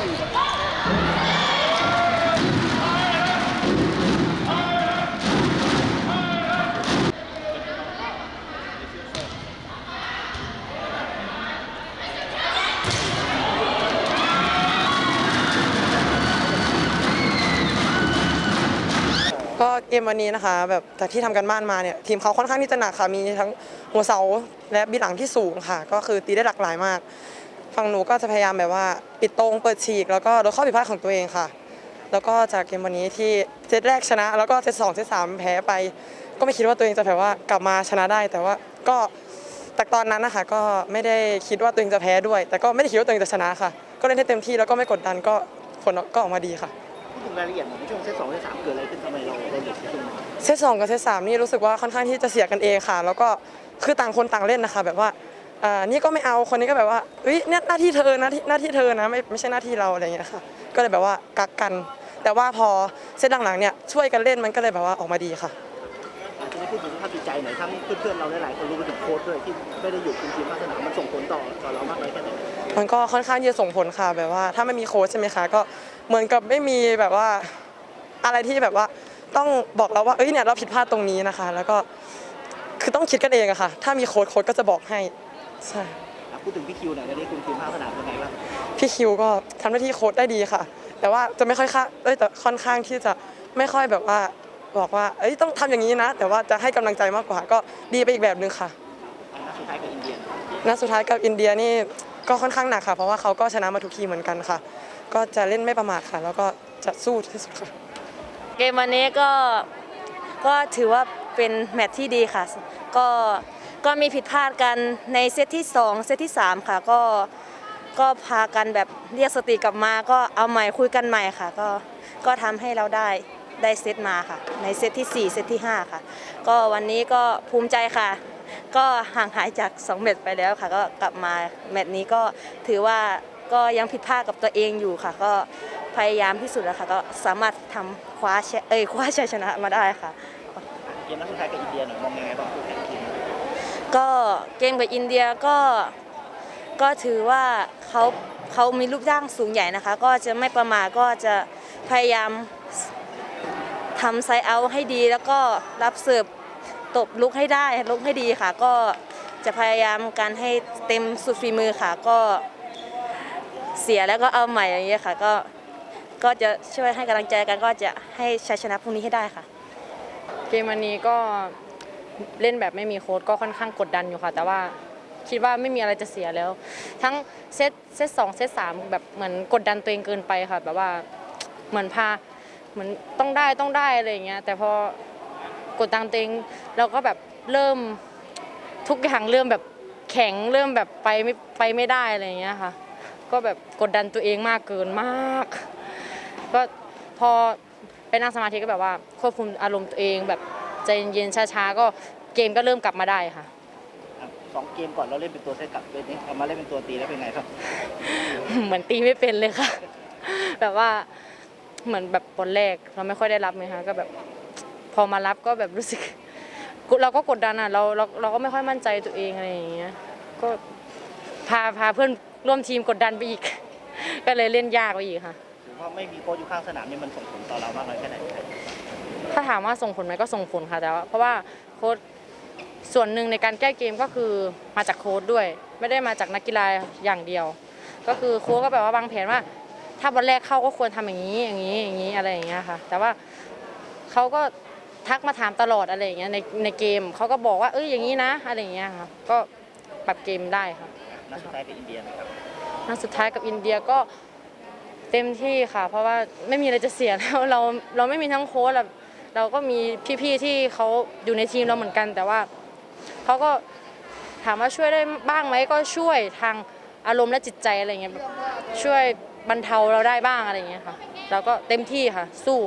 ก็เกมวันนี้นะคะแบบจากที่ทำกันบ้านมาเนี่ยทีมเขาค่อนข้างที่จะหนักค่ะมีทั้งหัวเสาและบีหลังที่สูงค่ะ ก็คือตีได้หลากหลายมาก ฝั่งหนูก็จะพยายามแบบว่าปิดตรงเปิดฉีก แล้วก็ลดข้อผิดพลาดของตัวเองค่ะ แล้วก็จากเกมวันนี้ที่เซตแรกชนะ แล้วก็เซตสองเซตสามแพ้ไป ก็ไม่คิดว่าตัวเองจะแบบว่ากลับมาชนะได้ แต่ว่าก็แต่ตอนนั้นนะคะก็ไม่ได้คิดว่าตัวเองจะแพ้ด้วย แต่ก็ไม่ได้คิดว่าตัวเองจะชนะค่ะ ก็เล่นให้เต็มที่แล้วก็ไม่กดดันก็ผลก็ออกมาดีค่ะพูดถึงรายละเอียดหน่อยในช่วงเซตสองเซตสามเกิดอะไรขึ้นทำไมเราเราเด็กขึ้นมาเซตสองกับเซตสามนี่รู้สึกว่าค่อนข้างที่จะเสียกันเองค่ะ แล้วก็คือต่างคนต่างเล่นนะคะ แบบว่า อ่านี่ก็ไม่เอาคนนี้ก็แบบว่าเฮ้ยเนี่ยหน้าที่เธอนะที่หน้าที่เธอนะไม่ไม่ใช่หน้าที่เราอะไรอย่างเงี้ยค่ะ ก็เลยแบบว่ากักกัน แต่ว่าพอเซตหลังๆเนี่ยช่วยกันเล่นมันก็เลยแบบว่าออกมาดีค่ะอาจจะไม่พูดถึงสภาพจิตใจหน่อยทั้งเพื่อนๆเราหลายๆคนรู้ไปถึงโค้ชด้วยที่ไม่ได้อยู่คุมทีมภาคสนามมันส่งผลต่อต่อเรามากน้อยแค่ไหนมันก็ค่อนข้างที่จะส่งผลค่ะแบบว่า ถ้าไม่มีโค้ชใช่ไหมคะก็เหมือนกับไม่มีแบบว่าอะไรที่แบบว่าต้องบอกเราว่าเอ้ยเนี่ยเราผิดพลาดตรงนี้นะคะ แล้วก็คือต้องคิดกันเองอะค่ะ ถ้ามีโค้ชโค้ชก็จะบอกให้ ใช่ อะพูดถึงพี่คิวหน่อยตอนนี้คุมทีมภาคสนามเป็นไงบ้างพี่คิวก็ทำหน้าที่โค้ชได้ดีค่ะ แต่ว่าจะไม่ค่อยค่าเอ้ยแต่ค่อนข้างที่จะไม่ค่อยแบบว่าบอกว่า เอ้ยต้องทำอย่างนี้นะ แต่ว่าจะให้กำลังใจมากกว่าก็ดีไปอีกแบบหนึ่งค่ะนัดสุดท้ายกับอินเดียนัดสุดท้ายกับอินเดียนี่ก็ค่อนข้างหนักค่ะ เพราะว่าเขาก็ชนะมาทุกทีเหมือนกันค่ะ ก็จะเล่นไม่ประมาทค่ะ แล้วก็จะสู้ที่สุดค่ะ เกมวันนี้ก็ก็ถือว่า เป็นแมตช์ที่ดีค่ะ ก็ก็มีผิดพลาดกันในเซตที่ 2 เซตที่ 3 ค่ะ ก็ก็พากันแบบเรียกสติกลับมา ก็เอาใหม่คุยกันใหม่ค่ะ ก็ก็ทำให้เราได้ได้เซตมาค่ะ ในเซตที่ 4 เซตที่ 5 ค่ะ ก็วันนี้ก็ภูมิใจค่ะ ก็ห่างหายจาก2เมตช์ไปแล้วค่ะ ก็กลับมาแมตช์นี้ก็ถือว่าก็ยังผิดพลาดกับตัวเองอยู่ค่ะ ก็พยายามที่สุดแล้วค่ะ ก็สามารถทำคว้าเอ้ยคว้าชัยชนะมาได้ค่ะ กมนัดสุดท้ายกับอินเดียหน่อยมองยังไงบ้างคู่แข่งทีมก็เกมกับอินเดียก็ก็ถือว่าเขาเขามีรูปร่างสูงใหญ่นะคะ ก็จะไม่ประมาทก็จะพยายามทำไซด์เอาให้ดี แล้วก็รับเสิร์ฟตบลุกให้ได้ลุกให้ดีค่ะ ก็จะพยายามการให้เต็มสุดฝีมือค่ะ ก็เสียแล้วก็เอาใหม่อย่างเงี้ยค่ะ ก็ก็จะช่วยให้กำลังใจกันก็จะให้ชัยชนะพรุ่งนี้ให้ได้ค่ะ เกมวันนี้ก็เล่นแบบไม่มีโค้ดก็ค่อนข้างกดดันอยู่ค่ะ แต่ว่าคิดว่าไม่มีอะไรจะเสียแล้ว ทั้งเซตเซตสองเซตสามแบบเหมือนกดดันตัวเองเกินไปค่ะ แบบว่าเหมือนพาเหมือนต้องได้ต้องได้อะไรอย่างเงี้ยแต่พอกดดันตัวเองเราก็แบบเริ่มทุกอย่างเริ่มแบบแข็งเริ่มแบบไปไม่ไปไม่ได้อะไรอย่างเงี้ยค่ะ ก็แบบกดดันตัวเองมากเกินมาก ก็พอ ไปนั่งสมาธิก็แบบว่าควบคุมอารมณ์ตัวเองแบบใจเย็นๆช้าๆก็เกมก็เริ่มกลับมาได้ค่ะอะสองเกมก่อนเราเล่นเป็นตัวเซตกลับเป็นนี้เอามาเล่นเป็นตัวตีแล้วเป็นไงครับ เหมือนตีไม่เป็นเลยค่ะ แบบว่าเหมือนแบบบอลแรกเราไม่ค่อยได้รับไหมคะก็แบบพอมารับก็แบบรู้สึก เราก็กดดันอะเราเราเราก็ไม่ค่อยมั่นใจตัวเองอะไรอย่างเงี้ยก็พาพาเพื่อนร่วมทีมกดดันไปอีก ก็เลยเล่นยากไปอีกค่ะถือ ว่าไม่มีโค้ชอยู่ข้างสนามนี่มันส่งผลต่อเรามากน้อยแค่ไหนครับถ้าถามว่าส่งผลไหมก็ส่งผลค่ะแต่ว่าเพราะว่าโค้ชส่วนหนึ่งในการแก้เกมก็คือมาจากโค้ชด้วย ไม่ได้มาจากนักกีฬาอย่างเดียว ก็คือโค้ชก็แบบว่าวางแผนว่า ถ้าบอลแรกเข้าก็ควรทำอย่างนี้อย่างนี้อย่างนี้อะไรอย่างเงี้ยค่ะ แต่ว่าเขาก็ทักมาถามตลอดอะไรอย่างเงี้ยในในเกมเขาก็บอกว่าเอ้ยอย่างนี้นะอะไรอย่างเงี้ยค่ะก็ปรับเกมได้ค่ะนัดสุดท้ายกับอินเดียนะครับนัดสุดท้ายกับอินเดียก็ เต็มที่ค่ะ เพราะว่าไม่มีอะไรจะเสียแล้วเราเราไม่มีทั้งโค้ชอะเราก็มีพี่ๆที่เขาอยู่ในทีมเราเหมือนกัน แต่ว่าเขาก็ถามว่าช่วยได้บ้างไหมก็ช่วยทางอารมณ์และจิตใจอะไรเงี้ยช่วยบรรเทาเราได้บ้างอะไรเงี้ยค่ะเราก็เต็มที่ค่ะ สู้